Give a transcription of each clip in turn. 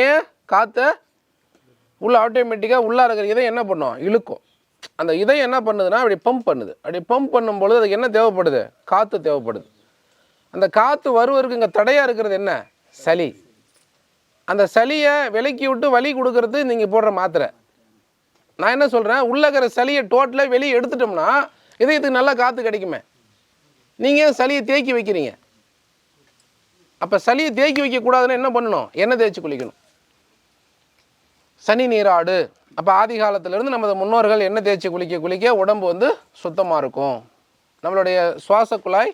ஏன் காற்றை உள்ள ஆட்டோமேட்டிக்காக உள்ளே இருக்கிற இதை என்ன பண்ணும்? இழுக்கும். அந்த இதயம் என்ன பண்ணுதுன்னா அப்படி பம்ப் பண்ணுது. அப்படி பம்ப் பண்ணும்பொழுது அதுக்கு என்ன தேவைப்படுது? காற்று தேவைப்படுது. அந்த காற்று வருவதற்கு இங்கே தடையாக இருக்கிறது என்ன? சளி. அந்த சளியை விலக்கி விட்டு வலி கொடுக்கறது நீங்கள் போடுற மாத்திரை. நான் என்ன சொல்கிறேன் உள்ளே இருக்கிற சளியை டோட்டலாக வெளியே எடுத்துட்டோம்னா இதயத்துக்கு நல்லா காற்று கிடைக்குமே. நீங்கள் சளியை தேக்கி வைக்கிறீங்க? அப்போ சளியை தேக்கி வைக்கக்கூடாதுன்னு என்ன பண்ணணும்? எண்ணெய் தேய்ச்சி குளிக்கணும். சனி நீராடு. அப்போ ஆதி காலத்திலேருந்து நமது முன்னோர்கள் எண்ணெய் தேய்ச்சி குளிக்க குளிக்க உடம்பு வந்து சுத்தமாக இருக்கும். நம்மளுடைய சுவாச குழாய்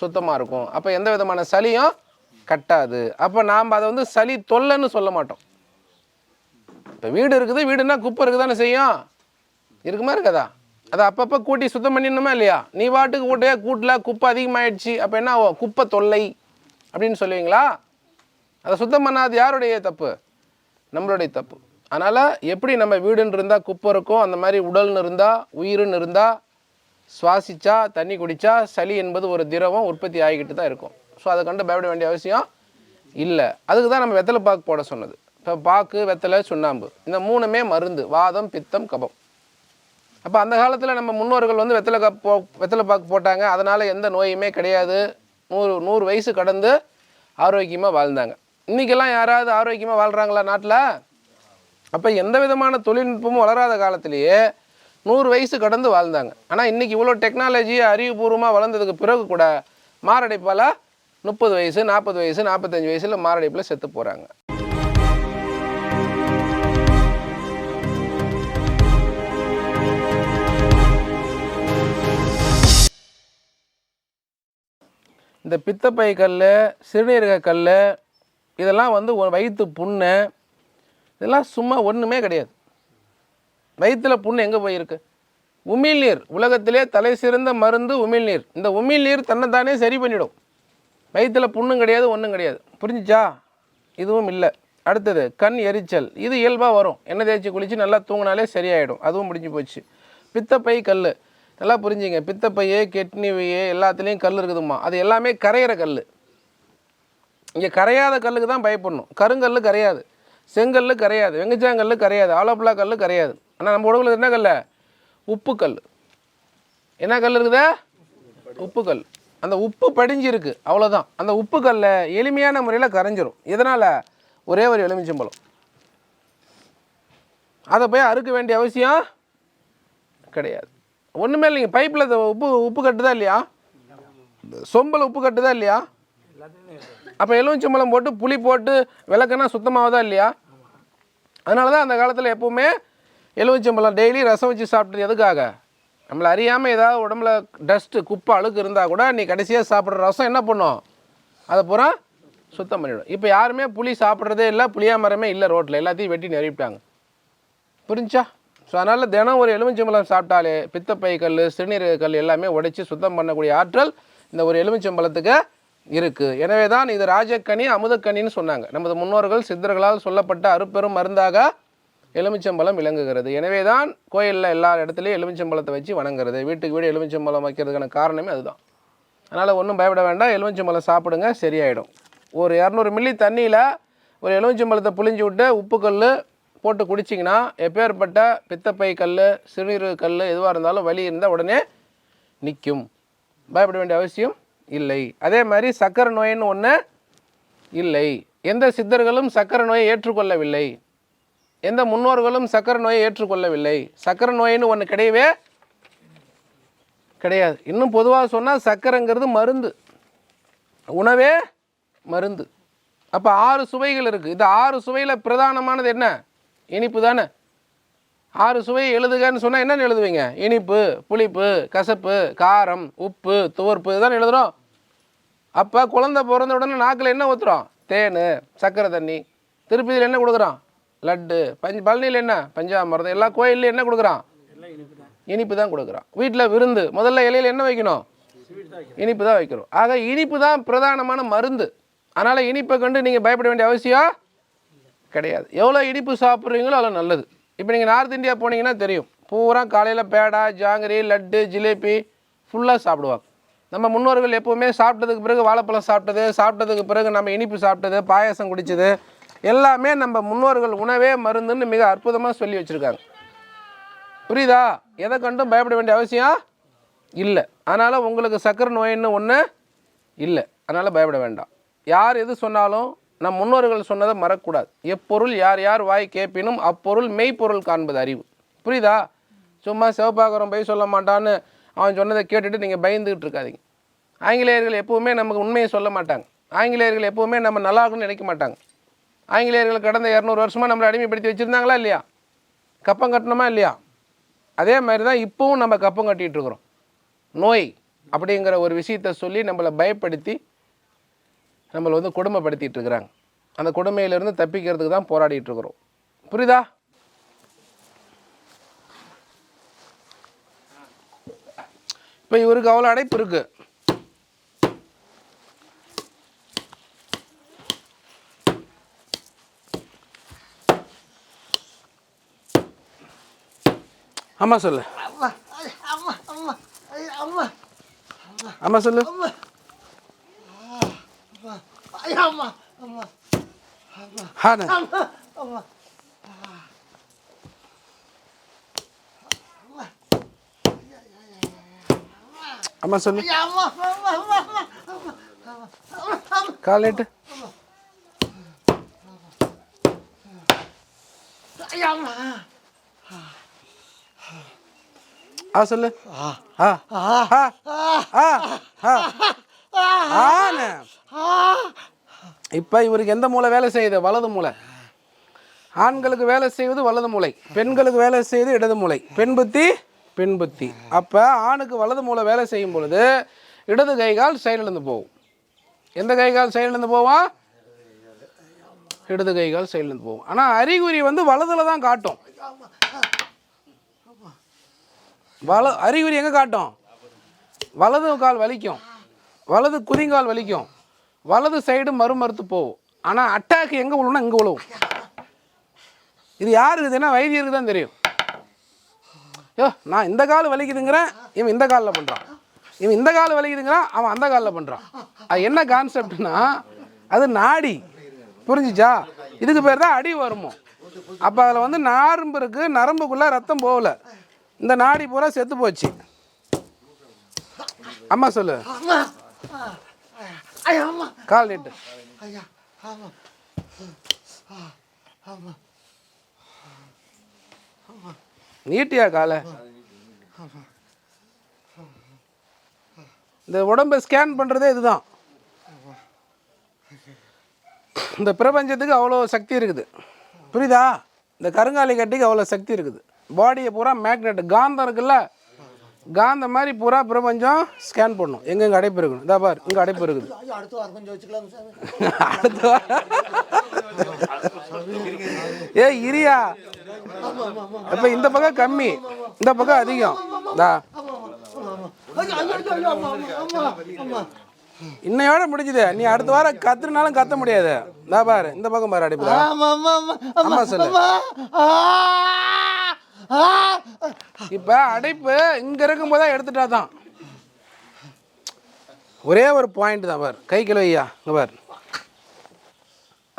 சுத்தமாக இருக்கும். அப்போ எந்த விதமான சளியும் கட்டாது. அப்போ நாம் அதை வந்து சளி தொல்லைன்னு சொல்ல மாட்டோம். இப்போ வீடு இருக்குது வீடுனா குப்பை இருக்குதானே செய்யும்? இருக்குமா இருக்காதா? அதை அப்பப்போ கூட்டி சுத்தம் பண்ணிடணுமா இல்லையா? நீ வாட்டுக்கு கூட்டையா கூட்டில் குப்பை அதிகமாகிடுச்சு அப்போ என்ன ஆகும்? குப்பை தொல்லை அப்படின்னு சொல்லுவீங்களா? அதை சுத்தம் பண்ணாது யாருடைய தப்பு? நம்மளுடைய தப்பு. அதனால் எப்படி நம்ம வீடுன்னு இருந்தால் குப்பை இருக்கும் அந்த மாதிரி உடல்னு இருந்தால் உயிர்னு இருந்தால் சுவாசிச்சா தண்ணி குடித்தா சளி என்பது ஒரு திரவம் உற்பத்தி ஆகிக்கிட்டு தான் இருக்கும். ஸோ அதை கண்டு பயப்பட வேண்டிய அவசியம் இல்லை. அதுக்கு தான் நம்ம வெத்தலை பாக்கு போட சொன்னது. இப்போ பாக்கு வெத்தலை சுண்ணாம்பு இந்த மூணுமே மருந்து வாதம் பித்தம் கபம். அப்போ அந்த காலத்தில் நம்ம முன்னோர்கள் வந்து வெத்தலை கப் போ வெத்தலை பாக்கு போட்டாங்க. அதனால் எந்த நோயுமே கிடையாது. நூறு நூறு வயசு கடந்து ஆரோக்கியமாக வாழ்ந்தாங்க. இன்றைக்கெல்லாம் யாராவது ஆரோக்கியமாக வாழ்கிறாங்களா நாட்டில்? அப்போ எந்த விதமான தொழில்நுட்பமும் வளராத காலத்திலேயே நூறு வயசு கடந்து வாழ்ந்தாங்க. ஆனால் இன்றைக்கி இவ்வளோ டெக்னாலஜி அறிவுபூர்வமாக வளர்ந்ததுக்கு பிறகு கூட மாரடைப்பால் முப்பது வயசு நாற்பது வயசு நாற்பத்தஞ்சு வயசில் மாரடைப்பில் செத்து போகிறாங்க இந்த பித்தப்பை கல் சிறுநீரக கல் இதெல்லாம் வந்து வயிற்று புண்ணை இதெல்லாம் சும்மா ஒன்றுமே கிடையாது. வயிற்றில் புண்ணு எங்கே போயிருக்கு? உமிழ்நீர் உலகத்திலே தலை சிறந்த மருந்து உமிழ்நீர் இந்த உமிழ்நீர் தன்னைத்தானே சரி பண்ணிவிடும் வயிற்றில் புண்ணும் கிடையாது ஒன்றும் கிடையாது. புரிஞ்சுச்சா? இதுவும் இல்லை. அடுத்தது கண் எரிச்சல். இது இயல்பாக வரும். எண்ணெய் தேய்ச்சி குளித்து நல்லா தூங்கினாலே சரியாயிடும். அதுவும் முடிஞ்சு போச்சு. பித்தப்பை கல் நல்லா புரிஞ்சுங்க. பித்தப்பையே கெட்னிவையே எல்லாத்துலேயும் கல் இருக்குதும்மா. அது எல்லாமே கரையிற கல் இங்கே கரையாத கல்லுக்கு தான் பயப்படணும். கருங்கல் கரையாது. செங்கல் கரையாது வெங்கச்சாங்கல் கரையாது ஆலோப்பலா கல் கரையாது. ஆனால் நம்ம உடம்புல என்ன கல் உப்பு கல் என்ன கல் இருக்குதா? உப்பு கல். அந்த உப்பு படிஞ்சிருக்கு அவ்வளோதான் அந்த உப்பு கல்லை எளிமையான முறையில் கரைஞ்சிரும். இதனால் ஒரே ஒரு எலுமிச்சம்பழம். அதை போய் அறுக்க வேண்டிய அவசியம் கிடையாது. ஒன்றுமே இல்லைங்க. பைப்பில் உப்பு உப்பு கட்டுதா இல்லையா? சொம்பில் உப்பு கட்டுதா இல்லையா? அப்போ எலுமிச்சம்பழம் போட்டு புளி போட்டு விளக்குனா சுத்தமாகதா இல்லையா? அதனால தான் அந்த காலத்தில் எப்போவுமே எலுமிச்சம்பழம் டெய்லி ரசம் வச்சு சாப்பிட்டு எதுக்காக? நம்மளை அறியாமல் ஏதாவது உடம்புல டஸ்ட்டு குப்பை அழுக்கு இருந்தால் கூட நீ கடைசியாக சாப்பிட்ற ரசம் என்ன பண்ணும்? அதை பூரா சுத்தம் பண்ணிவிடும் இப்போ யாருமே புளி சாப்பிட்றதே இல்லை புளியா மரமே இல்லை ரோட்டில் எல்லாத்தையும் வெட்டி நிறுவிட்டாங்க புரிஞ்சா? ஸோ அதனால் தினம் ஒரு எலுமிச்சம்பழம் சாப்பிட்டாலே பித்தப்பை கல் சிறுநீரக கல் எல்லாமே உடைச்சி சுத்தம் பண்ணக்கூடிய ஆற்றல் இந்த ஒரு எலுமிச்சம்பழத்துக்கு இருக்குது எனவே தான் இது ராஜக்கனி அமுதக்கனின்னு சொன்னாங்க. நமது முன்னோர்கள் சித்தர்களால் சொல்லப்பட்ட அருப்பெரும் மருந்தாக எலுமிச்சம்பழம் விளங்குகிறது. எனவே தான் கோயிலில் எல்லா இடத்துலையும் எலுமிச்சம்பழத்தை வச்சு வணங்குறது. வீட்டுக்கு வீடு எலுமிச்சம்பழம் வைக்கிறதுக்கான காரணமே அதுதான். அதனால் ஒன்றும் பயப்பட வேண்டாம். எலுமிச்சம்பழம் சாப்பிடுங்க சரியாயிடும். ஒரு இரநூறு மில்லி தண்ணியில் ஒரு எலுமிச்சம்பழத்தை புளிஞ்சு விட்டு உப்பு கல் போட்டு குடிச்சிங்கன்னா எப்பேற்பட்ட பித்தப்பை கல் சிறுநீர் கல் எதுவாக இருந்தாலும் வலி இருந்தால் உடனே நிற்கும் பயப்பட வேண்டிய அவசியம் இல்லை. அதே மாதிரி சக்கரை நோயின்னு ஒன்று இல்லை. எந்த சித்தர்களும் சக்கரை நோயை ஏற்றுக்கொள்ளவில்லை. எந்த முன்னோர்களும் சக்கரை நோயை ஏற்றுக்கொள்ளவில்லை. சக்கரை நோயின்னு ஒன்று கிடையவே கிடையாது. இன்னும் பொதுவாக சொன்னால் சக்கரைங்கிறது மருந்து. உணவே மருந்து. அப்போ ஆறு சுவைகள் இருக்குது இந்த ஆறு சுவையில் பிரதானமானது என்ன? இனிப்பு தானே? ஆறு சுவை எழுதுகன்னு சொன்னால் என்னென்னு எழுதுவீங்க? இனிப்பு புளிப்பு கசப்பு காரம் உப்பு துவர்ப்பு இதுதான் எழுதுகிறோம் அப்போ குழந்தை பிறந்த உடனே நாக்கில் என்ன ஊற்றுறோம் தேன் சக்கரை தண்ணி. திருப்பதியில் என்ன கொடுக்குறான் லட்டு. பஞ்ச பழனியில் என்ன? பஞ்சாமிரதம். எல்லா கோயில்லையும் என்ன கொடுக்குறான் இனிப்பு தான் கொடுக்குறான் வீட்டில் விருந்து. முதல்ல இலையில் என்ன வைக்கணும்? இனிப்பு தான் வைக்கிறோம் ஆக இனிப்பு தான் பிரதானமான மருந்து. அதனால் இனிப்பை கண்டு நீங்கள் பயப்பட வேண்டிய அவசியம் கிடையாது. எவ்வளோ இனிப்பு சாப்பிட்றீங்களோ அவ்வளோ நல்லது. இப்போ நீங்கள் நார்த் இந்தியா போனீங்கன்னா தெரியும். பூரா காலையில் பேடா ஜாங்கிரி லட்டு ஜிலேபி ஃபுல்லாக சாப்பிடுவாங்க. நம்ம முன்னோர்கள் எப்போவுமே சாப்பிட்டதுக்கு பிறகு வாழைப்பழம் சாப்பிட்டது சாப்பிட்டதுக்கு பிறகு நம்ம இனிப்பு சாப்பிட்டது பாயசம் குடித்தது எல்லாமே நம்ம முன்னோர்கள் உணவே மருந்துன்னு மிக அற்புதமாக சொல்லி வச்சுருக்காங்க. புரியுதா? எதை கண்டும் பயப்பட வேண்டிய அவசியம் இல்லை. அதனால் உங்களுக்கு சக்கரை நோயின்னு ஒன்று இல்லை. அதனால் பயப்பட வேண்டாம். யார் எது சொன்னாலும் நம் முன்னோர்கள் சொன்னதை மறக்கக்கூடாது. எப்பொருள் யார் யார் வாய் கேட்பினும் அப்பொருள் மெய்ப்பொருள் காண்பது அறிவு. புரியுதா? சும்மா சிவபாகரம் போய் சொல்ல மாட்டான்னு அவன் சொன்னதை கேட்டுட்டு நீங்கள் பயந்துக்கிட்டு இருக்காதிங்க. ஆங்கிலேயர்கள் எப்பவுமே நமக்கு உண்மையை சொல்ல மாட்டாங்க. ஆங்கிலேயர்கள் எப்பவுமே நம்ம நல்லா இருக்குன்னு நினைக்க மாட்டாங்க. ஆங்கிலேயர்கள் கடந்த இரநூறு வருஷமாக நம்மளை அடிமைப்படுத்தி வச்சுருந்தாங்களா இல்லையா? கப்பம் கட்டணுமா இல்லையா? அதே மாதிரி தான் இப்போவும் நம்ம கப்பம் கட்டிகிட்டு இருக்கிறோம். நோய் அப்படிங்கிற ஒரு விஷயத்தை சொல்லி நம்மளை பயப்படுத்தி நம்மளை வந்து கொடுமைப்படுத்திட்டு இருக்கிறாங்க. அந்த கொடுமையிலேருந்து தப்பிக்கிறதுக்கு தான் போராடிட்டு இருக்கிறோம். புரியுதா? இப்போ இவருக்கு அவ்வளோ அடைப்பு இருக்கு. ஆமாம் சொல்லு. அம்மா அம்மா ஆமாம் சொல்லு. ஐ, அம்மா அம்மா அம்மா அம்மா அம்மா அம்மா அம்மா கால் நீட்டு ஐ, அம்மா ஆ சொல்லு ஆ ஆ ஆ ஆ ஆ ஆ ஆனு ஆ இப்போ இவருக்கு எந்த மூளை வேலை செய்யுது? வலது மூளை. ஆண்களுக்கு வேலை செய்வது வலது மூளை. பெண்களுக்கு வேலை செய்வது இடது மூளை. பெண் புத்தி பெண் புத்தி. அப்போ ஆணுக்கு வலது மூளை வேலை செய்யும் பொழுது இடது கை கால் செயலிழந்து போகும். எந்த கை கால் செயலிழந்து போவான் இடது கை கால் செயலிழந்து போகும். ஆனால் அறிகுறி வந்து வலதுல தான் காட்டும். வல அறிகுறி எங்கே காட்டும்? வலது கால் வலிக்கும். வலது குதிங்கால் வலிக்கும். வலது சைடு மறுமறுத்து போகும். ஆனால் அட்டாக் எங்கே விழுனா இங்கே விழுவும். இது யாருக்கு இருக்குதுன்னா வைத்தியருக்கு தான் தெரியும். யோ நான் இந்த கால் வலிக்குதுங்கிறேன் இவன் இந்த காலில் பண்ணுறான் இவன் இந்த கால் வலிக்குதுங்கிறான் அவன் அந்த காலில் பண்ணுறான் அது என்ன கான்செப்ட்னா அது நாடி. புரிஞ்சிச்சா? இதுக்கு பேர் தான் அடி வருமோ. அப்போ அதில் வந்து நரம்பு இருக்குது நரம்புக்குள்ளே ரத்தம் போகல. இந்த நாடி பூரா செத்து போச்சு. அம்மா சொல்லு. அம்மா ஐ, அம்மா கால் நீட்டு. ஐயா ஆமா. ஆமா. நீட்டியா காலை? இந்த உடம்பை ஸ்கேன் பண்ணுறதே இதுதான். இந்த பிரபஞ்சத்துக்கு அவ்வளோ சக்தி இருக்குது. புரியுதா? இந்த கருங்காலி கட்டிக்கு அவ்வளோ சக்தி இருக்குது. பாடியை பூரா மேக்னெட் காந்தம் இருக்குல்ல? காந்தம் மாதிரி பூரா பிரபஞ்சம் ஸ்கேன் பண்ணும் எங்கெங்கே அடைப்பு இருக்கணும். இதா பார் இங்கே அடைப்பு இருக்குது. அடுத்த. ஏ இரியா. அப்ப இந்த பக்கம் கம்மி. இந்த பக்கம் அதிகம். தா இன்னையோட முடிஞ்சுது. நீ அடுத்த வாரம் கத்துனாலும் கத்த முடியாது. தா பாரு இந்த பக்கம் பாரு அடிப்புதா ஆமா சொல்லு. இப்போ இப்ப அடைப்பு இங்க இருக்கும்போது தான் எடுத்துட்டா தான் ஒரே ஒரு பாயிண்ட் தான் பார். கை கிழவையா இங்க பார்.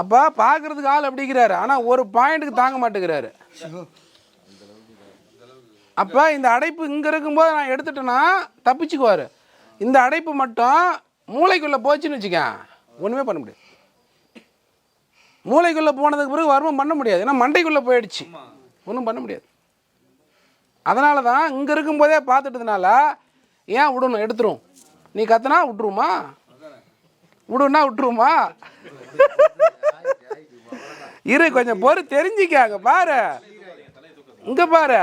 அப்ப பார்க்கறதுக்கு ஆள் அப்படிங்கிறாரு. ஆனா ஒரு பாயிண்ட்டுக்கு தாங்க மாட்டேங்கிறாரு. அப்போ இந்த அடைப்பு இங்கே இருக்கும்போது நான் எடுத்துட்டேன்னா தப்பிச்சுக்குவார். இந்த அடைப்பு மட்டும் மூளைக்குள்ளே போச்சுன்னு வச்சுக்க ஒன்றுமே பண்ண முடியாது. மூளைக்குள்ளே போனதுக்கு பிறகு வர்மம் பண்ண முடியாது. ஏன்னா மண்டைக்குள்ளே போயிடுச்சு. ஒன்றும் பண்ண முடியாது. அதனால தான் இங்கே இருக்கும்போதே பார்த்துட்டதுனால ஏன் விடணும்? எடுத்துரும். நீ கத்துனா விட்டுருமா? விடுன்னா விட்டுருமா? இரு கொஞ்சம் பொறு தெரிஞ்சிக்காங்க பாரு. இங்க பாரு.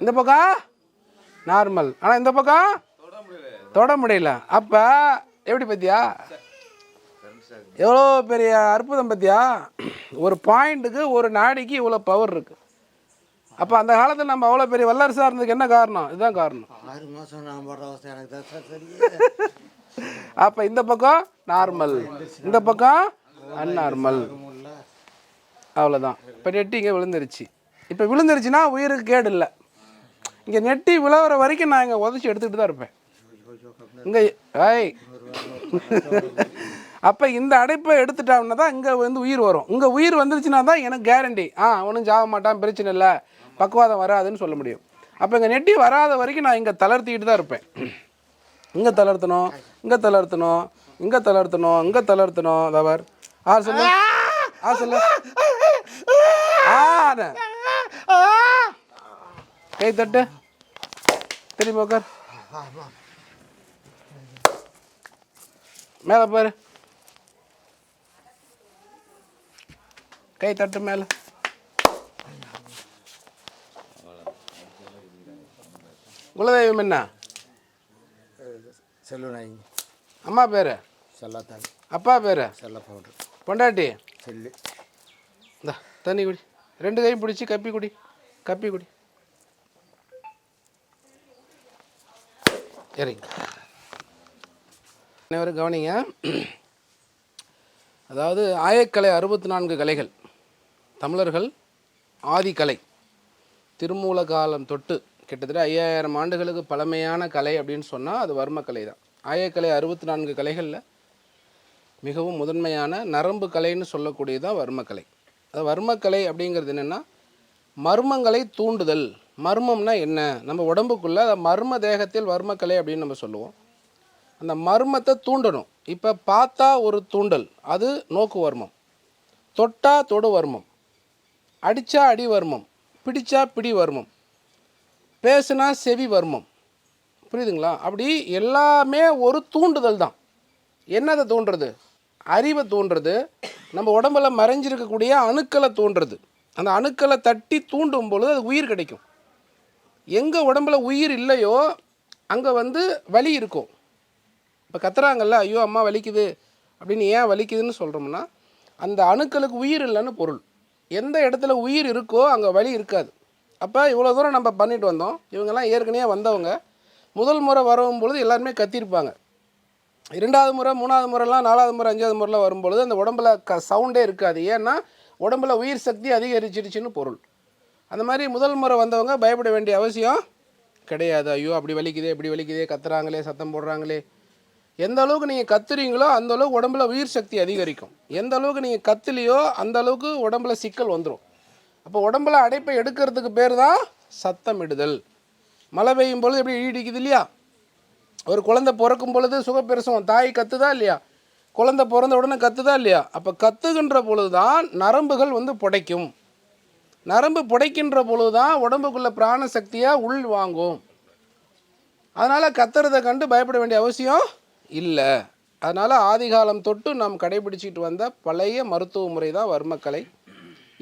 இந்த பக்கம்? நார்மல் ஆனால் இந்த பக்கம்? தொட முடியல. அப்போ எப்படி பத்தியா? எவ்வளோ பெரிய அற்புதம் பத்தியா? ஒரு பாயிண்ட்டுக்கு ஒரு நாடிக்கு இவ்வளோ பவர் இருக்குது அப்போ அந்த காலத்தில் நம்ம அவ்வளோ பெரிய வல்லரசாக இருந்ததுக்கு என்ன காரணம்? இதுதான் காரணம். ஆறு மாசம் நான் படுற அவஸ்தை எனக்கு தான் சார் அப்போ இந்த பக்கம் நார்மல் இந்த பக்கம் அன்நார்மல் அவ்வளோதான் இப்போ நெட்டி இங்கே விழுந்துருச்சு. இப்போ விழுந்துருச்சுன்னா உயிருக்கு கேடு இல்லை. இங்கே நெட்டி விழுகிற வரைக்கும் நான் இங்கே உதச்சி எடுத்துக்கிட்டு தான் இருப்பேன். இங்கே ஐய் அப்போ இந்த அடைப்பை எடுத்துட்டோம்னா தான் இங்கே வந்து உயிர் வரும். இங்கே உயிர் வந்துருச்சுன்னா தான் எனக்கு கேரண்டி ஆ அவனும் சாக மாட்டான் பிரச்சனை இல்லை. பக்குவாதம் வராதுன்னு சொல்ல முடியும். அப்போ இங்கே நெட்டி வராத வரைக்கும் நான் இங்கே தளர்த்திக்கிட்டு தான் இருப்பேன். இங்கே தளர்த்தணும் இங்கே தளர்த்தணும் இங்கே தளர்த்தணும் இங்கே தளர்த்தணும் தவர். ஆ சொல்லு. ஆ சொல்லு. ஆ கை தட்டு. திரும்பி உக்கார். மேலே பாரு கை தட்டு மேலே. குலதெய்வம் என்ன? செல்லுநாயகி. அம்மா பேர்? செல்லாத்தாள் அப்பா பேர்? செல்ல பவுடர். பொண்டாட்டி? செல்லு. இந்தா தண்ணி குடி. ரெண்டு கையும் பிடிச்சி கப்பி குடி. கப்பி குடி. இறங்கி அனைவரும் கவனிங்க. அதாவது ஆயக்கலை அறுபத்தி நான்கு கலைகள். தமிழர்கள் ஆதிக்கலை. திருமூல காலம் தொட்டு கிட்டத்தட்ட ஐயாயிரம் ஆண்டுகளுக்கு பழமையான கலை அப்படின்னு சொன்னால் அது வர்மக்கலை தான் ஆயக்கலை அறுபத்தி நான்கு கலைகளில் மிகவும் முதன்மையான நரம்பு கலைன்னு சொல்லக்கூடியது தான் வர்மக்கலை. அது வர்மக்கலை அப்படிங்கிறது என்னென்னா மர்மங்களை தூண்டுதல். மர்மம்னா என்ன? நம்ம உடம்புக்குள்ளே அதை மர்ம தேகத்தில் வர்மக்கலை அப்படின்னு நம்ம சொல்லுவோம். அந்த மர்மத்தை தூண்டணும். இப்போ பார்த்தா ஒரு தூண்டல். அது நோக்கு வர்மம். தொட்டா தொடு வர்மம். அடித்தா அடி வர்மம். பிடிச்சா பிடி வர்மம். பேசுனா செவி வர்மம். புரியுதுங்களா? அப்படி எல்லாமே ஒரு தூண்டுதல் தான். என்னதை தூண்டுறது? அறிவை தூண்டுறது. நம்ம உடம்புல மறைஞ்சிருக்கக்கூடிய அணுக்களை தூண்டுறது. அந்த அணுக்களை தட்டி தூண்டும் பொழுது அது உயிர் கிடைக்கும். எங்கே உடம்புல உயிர் இல்லையோ அங்கே வந்து வலி இருக்கும். இப்போ கத்துறாங்கல்ல ஐயோ அம்மா வலிக்குது அப்படின்னு ஏன் வலிக்குதுன்னு சொல்கிறோம்னா அந்த அணுக்களுக்கு உயிர் இல்லைன்னு பொருள். எந்த இடத்துல உயிர் இருக்கோ அங்கே வலி இருக்காது. அப்போ இவ்வளோ தூரம் நம்ம பண்ணிட்டு வந்தோம். இவங்கெல்லாம் ஏற்கனவே வந்தவங்க. முதல் முறை வரும் பொழுது எல்லாருமே கத்திருப்பாங்க. இரண்டாவது முறை மூணாவது முறைலாம் நாலாவது முறை அஞ்சாவது முறைலாம் வரும்பொழுது அந்த உடம்புல க சவுண்டே இருக்காது. ஏன்னா உடம்புல உயிர் சக்தி அதிகரிச்சிருச்சுன்னு பொருள். அந்த மாதிரி முதல் முறை வந்தவங்க பயப்பட வேண்டிய அவசியம் கிடையாது. ஐயோ அப்படி வலிக்குதே இப்படி வலிக்குதே கத்துறாங்களே சத்தம் போடுறாங்களே. எந்த அளவுக்கு நீங்கள் கத்துறீங்களோ அந்த அளவுக்கு உடம்புல உயிர் சக்தி அதிகரிக்கும். எந்த அளவுக்கு நீங்கள் கத்துலையோ அந்த அளவுக்கு உடம்புல சிக்கல் வந்துடும் அப்போ உடம்புல அடைப்பை எடுக்கிறதுக்கு பேர் தான் சத்தமிடுதல். மழை பெய்யும் பொழுது எப்படி இடிக்குது இல்லையா? ஒரு குழந்தை பிறக்கும் பொழுது சுகப்பிரசவம் தாய் கத்துதா இல்லையா? குழந்தை பிறந்த உடனே கத்துதா இல்லையா? அப்போ கத்துகின்ற பொழுது தான் நரம்புகள் வந்து புடைக்கும். நரம்பு புடைக்கின்ற பொழுது தான் உடம்புக்குள்ள பிராண சக்தியாக உள் வாங்கும். அதனால் கத்துறதை கண்டு பயப்பட வேண்டிய அவசியம் இல்லை. அதனால் ஆதிகாலம் தொட்டு நாம் கடைபிடிச்சிட்டு வந்த பழைய மருத்துவ முறை தான் வர்மக்கலை.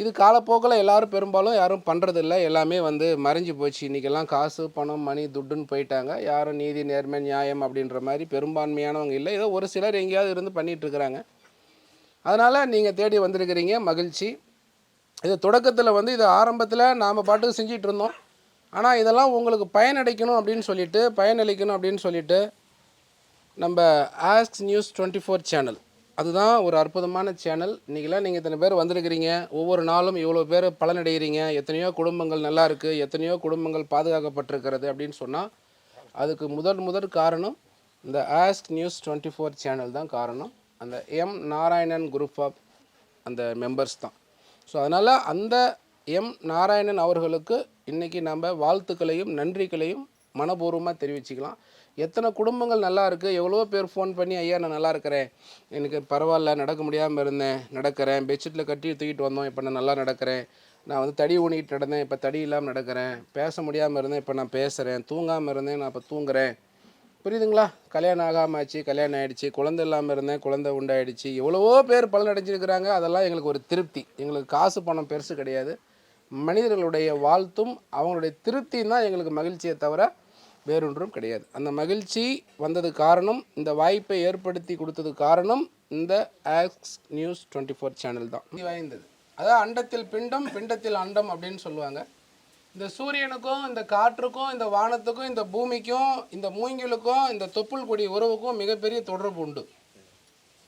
இது காலப்போக்கில் எல்லாரும் பெரும்பாலும் யாரும் பண்ணுறதில்ல எல்லாமே வந்து மறைஞ்சு போச்சு. இன்றைக்கெல்லாம் காசு பணம் மணி துட்டுன்னு போயிட்டாங்க. யாரும் நீதி நேர்மை நியாயம் அப்படின்ற மாதிரி பெரும்பான்மையானவங்க இல்லை. ஏதோ ஒரு சிலர் எங்கேயாவது இருந்து பண்ணிகிட்ருக்குறாங்க அதனால் நீங்கள் தேடி வந்திருக்கிறீங்க. மகிழ்ச்சி. இது தொடக்கத்தில் வந்து இது ஆரம்பத்தில் நாம் பாட்டுக்கு செஞ்சிட்டு இருந்தோம். ஆனால் இதெல்லாம் உங்களுக்கு பயனடைக்கணும் அப்படின்னு சொல்லிட்டு பயனளிக்கணும் அப்படின்னு சொல்லிட்டு நம்ம ask news twenty four channel அதுதான் ஒரு அற்புதமான சேனல். இன்றைக்கெல்லாம் நீங்கள் இத்தனை பேர் வந்திருக்கிறீங்க. ஒவ்வொரு நாளும் இவ்வளோ பேர் பலனடைகிறீங்க எத்தனையோ குடும்பங்கள் நல்லா இருக்குது எத்தனையோ குடும்பங்கள் பாதுகாக்கப்பட்டிருக்கிறது அப்படின்னு சொன்னால் அதுக்கு முதல் முதல் காரணம் இந்த ask news twenty four channel தான் காரணம். அந்த எம் நாராயணன் குரூப் ஆஃப் அந்த மெம்பர்ஸ் தான். ஸோ அதனால் அந்த எம் நாராயணன் அவர்களுக்கு இன்றைக்கி நம்ம வாழ்த்துக்களையும் நன்றிகளையும் மனப்பூர்வமாக தெரிவிச்சுக்கலாம். எத்தனை குடும்பங்கள் நல்லா இருக்குது எவ்வளோ பேர் ஃபோன் பண்ணி ஐயா நான் நல்லா இருக்கிறேன். எனக்கு பரவாயில்ல நடக்க முடியாமல் இருந்தேன். நடக்கிறேன். பெட்ஷீட்டில் கட்டி தூக்கிட்டு வந்தோம். இப்போ நான் நல்லா நடக்கிறேன். நான் வந்து தடி ஊனிக்கிட்டு நடந்தேன். இப்போ தடி இல்லாமல் நடக்கிறேன். பேச முடியாமல் இருந்தேன். இப்போ நான் பேசுகிறேன் தூங்காமல் இருந்தேன். நான் இப்போ தூங்குறேன். புரியுதுங்களா? கல்யாணம் ஆகாம ஆச்சு கல்யாணம் ஆகிடுச்சு குழந்தை இல்லாமல் இருந்தேன். குழந்தை உண்டாயிடுச்சு. எவ்வளவோ பேர் பலனடைஞ்சிருக்கிறாங்க. அதெல்லாம் எங்களுக்கு ஒரு திருப்தி. எங்களுக்கு காசு பணம் பெருசு கிடையாது. மனிதர்களுடைய வாழ்த்தும் அவங்களுடைய திருப்தியும் தான் எங்களுக்கு மகிழ்ச்சியை தவிர வேறொன்றும் கிடையாது. அந்த மகிழ்ச்சி வந்தது காரணம் இந்த வாய்ப்பை ஏற்படுத்தி கொடுத்தது காரணம் இந்த ஆக்ஸ் நியூஸ் டுவெண்ட்டி ஃபோர் சேனல் தான் வாய்ந்தது. அதான் அண்டத்தில் பிண்டம் பிண்டத்தில் அண்டம் அப்படின்னு சொல்லுவாங்க. இந்த சூரியனுக்கும் இந்த காற்றுக்கும் இந்த வானத்துக்கும் இந்த பூமிக்கும் இந்த மூங்கிலுக்கும் இந்த தொப்புள் கொடி உறவுக்கும் மிகப்பெரிய தொடர்பு உண்டு.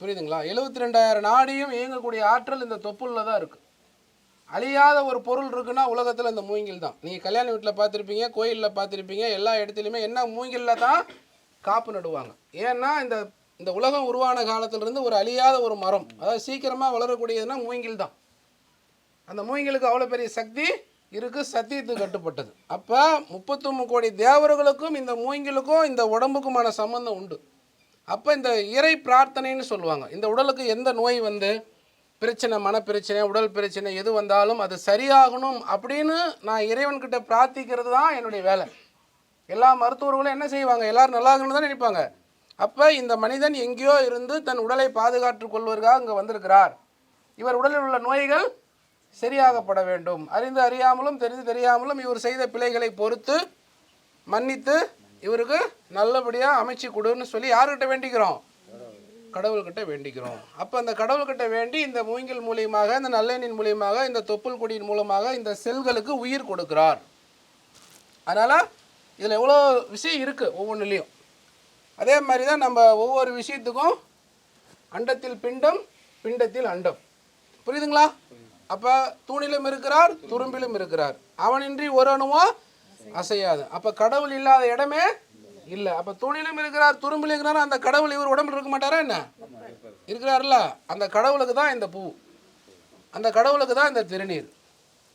புரியுதுங்களா? எழுபத்தி ரெண்டாயிரம் நாடியும் இயங்கக்கூடிய ஆற்றல் இந்த தொப்புளில் தான் இருக்குது அழியாத ஒரு பொருள் இருக்குன்னா உலகத்தில் இந்த மூங்கில் தான். நீங்கள் கல்யாண வீட்டில் பார்த்துருப்பீங்க கோயிலில் பார்த்துருப்பீங்க எல்லா இடத்துலையுமே என்ன மூங்கிலில் தான் காப்பு நடுவாங்க. ஏன்னா இந்த இந்த உலகம் உருவான காலத்திலிருந்து ஒரு அழியாத ஒரு மரம் அதாவது சீக்கிரமாக வளரக்கூடியதுன்னா மூங்கில் தான். அந்த மூங்கிலுக்கு அவ்வளோ பெரிய சக்தி இருக்குது சத்தியத்துக்கு கட்டுப்பட்டது. அப்போ முப்பத்தொம்பது கோடி தேவர்களுக்கும் இந்த மூங்கிலுக்கும் இந்த உடம்புக்குமான சம்மந்தம் உண்டு. அப்போ இந்த இறை பிரார்த்தனைன்னு சொல்லுவாங்க. இந்த உடலுக்கு எந்த நோய் வந்து? பிரச்சனை மனப்பிரச்சனை உடல் பிரச்சனை எது வந்தாலும் அது சரியாகணும் அப்படின்னு நான் இறைவன்கிட்ட பிரார்த்திக்கிறது தான் என்னுடைய வேலை. எல்லா மருத்துவர்களும் என்ன செய்வாங்க? எல்லோரும் நல்லா தான் நினைப்பாங்க. அப்போ இந்த மனிதன் எங்கேயோ இருந்து தன் உடலை பாதுகாத்து கொள்வதற்காக இங்கே வந்திருக்கிறார். இவர் உடலில் உள்ள நோய்கள் சரியாகப்பட வேண்டும். அறிந்து அறியாமலும் தெரிந்து தெரியாமலும் இவர் செய்த பிழைகளை பொறுத்து மன்னித்து இவருக்கு நல்லபடியாக அமைச்சு கொடுன்னு சொல்லி யார்கிட்ட வேண்டிக்கிறோம்? கடவுள்கிட்ட வேண்டிக்கிறோம். அப்போ அந்த கடவுள்கிட்ட வேண்டி இந்த மூங்கில் மூலியமாக இந்த நல்லெண்ணின் மூலியமாக இந்த தொப்புள் கொடியின் மூலமாக இந்த செல்களுக்கு உயிர் கொடுக்கிறார். அதனால் இதில் எவ்வளோ விஷயம் இருக்குது ஒவ்வொன்றுலேயும் அதே மாதிரி தான் நம்ம ஒவ்வொரு விஷயத்துக்கும் அண்டத்தில் பிண்டம் பிண்டத்தில் அண்டம். புரியுதுங்களா? அப்போ தூணிலும் இருக்கிறார் துரும்பிலும் இருக்கிறார். அவனின்றி ஒரு அணுவோ அசையாது. அப்போ கடவுள் இல்லாத இடமே இல்லை அப்போ துணிலும் இருக்கிறார் துரும்பிலும் இருக்கிறார் அந்த கடவுள் இவர் உடம்புல இருக்க மாட்டாரா என்ன? இருக்கிறார்ல அந்த கடவுளுக்கு தான் இந்த பூ. அந்த கடவுளுக்கு தான் இந்த திருநீர்.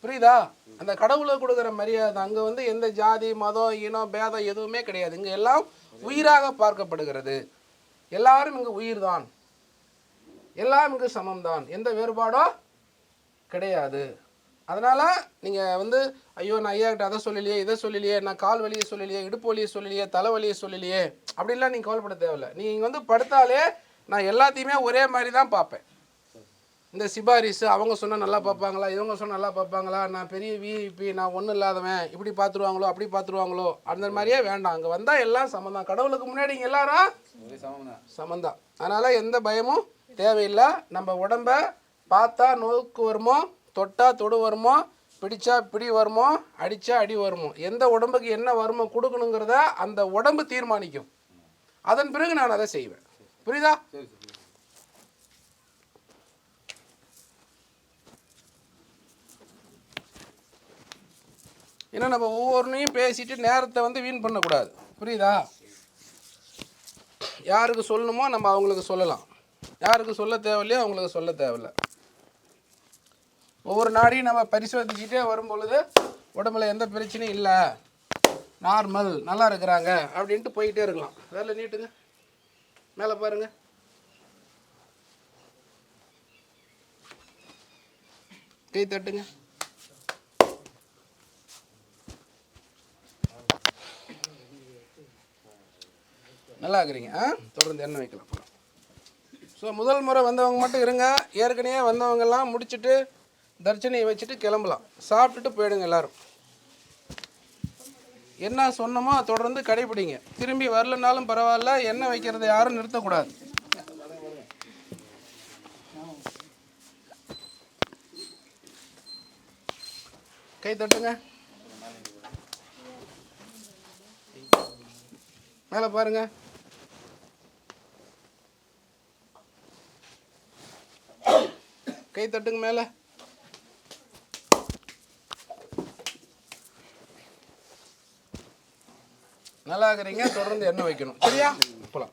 புரியுதா? அந்த கடவுளுக்கு கொடுக்குற மரியாதை அங்கே வந்து எந்த ஜாதி மதம் இனம் பேதம் எதுவுமே கிடையாது. இங்கே எல்லாம் உயிராக பார்க்கப்படுகிறது. எல்லாரும் இங்கே உயிர் தான் எல்லாம் இங்கு சமம்தான். எந்த வேறுபாடோ கிடையாது. அதனால் நீங்கள் வந்து ஐயோ நான் ஐயா கிட்ட அதை சொல்லலையே இதை சொல்லலையே நான் கால் வலியை சொல்லலையே இடுப்பு வலியை சொல்லலையே தலை வலியை சொல்லலையே அப்படின்லாம் நீங்கள் கவலைப்பட தேவையில்ல. நீங்கள் வந்து படுத்தாலே நான் எல்லாத்தையுமே ஒரே மாதிரி தான் பார்ப்பேன். இந்த சிபாரிசு அவங்க சொன்னால் நல்லா பார்ப்பாங்களா இவங்க சொன்னால் நல்லா பார்ப்பாங்களா நான் பெரிய விஐபி நான் ஒன்றும் இல்லாதவன் இப்படி பார்த்துருவாங்களோ அப்படி பார்த்துருவாங்களோ அந்த மாதிரியே வேண்டாம். அங்கே வந்தால் எல்லாம் சமந்தான். கடவுளுக்கு முன்னாடி இங்கே எல்லாரும் சமந்தான். அதனால் எந்த பயமும் தேவையில்லை. நம்ம உடம்ப பார்த்தா நோக்கு வருமோ தொட்டா தொடு வருமோ பிடிச்சா பிடி வருமோ அடிச்சா அடி வருமோ எந்த உடம்புக்கு என்ன வருமோ கொடுக்கணுங்கிறத அந்த உடம்பு தீர்மானிக்கும். அதன் பிறகு நான் அதை செய்வேன். புரியுதா? ஏன்னா நம்ம ஒவ்வொன்றையும் பேசிட்டு நேரத்தை வந்து வீண் பண்ணக்கூடாது. புரியுதா? யாருக்கு சொல்லணுமோ நம்ம அவங்களுக்கு சொல்லலாம். யாருக்கு சொல்ல தேவையில்லையோ அவங்களுக்கு சொல்ல தேவையில்ல. ஒவ்வொரு நாடையும் நம்ம பரிசோதிச்சுட்டே வரும் பொழுது உடம்புல எந்த பிரச்சனையும் இல்லை. நார்மல் நல்லா இருக்கிறாங்க அப்படின்ட்டு போயிட்டே இருக்கலாம். வேலை நீட்டுங்க. மேலே பாருங்க. கை தட்டுங்க. நல்லா இருக்கிறீங்க ஆ? தொடர்ந்து எண்ணெய் வைக்கலாம். ஸோ முதல் முறை வந்தவங்க மட்டும் இருங்க. ஏற்கனவே வந்தவங்கெல்லாம் முடிச்சுட்டு தர்ச்சனையை வச்சுட்டு கிளம்பலாம். சாப்பிட்டுட்டு போயிடுங்க எல்லாரும். என்ன சொன்னமோ தொடர்ந்து கடைபிடிங்க. திரும்பி வரலனாலும் பரவாயில்ல எண்ணெய் வைக்கிறத யாரும் நிறுத்தக்கூடாது. கை தட்டுங்க. மேலே பாருங்க. கை தட்டுங்க மேலே. நல்லா இருக்கிறீங்க தொடர்ந்து எண்ணெய் வைக்கணும். சரியா? போலாம்.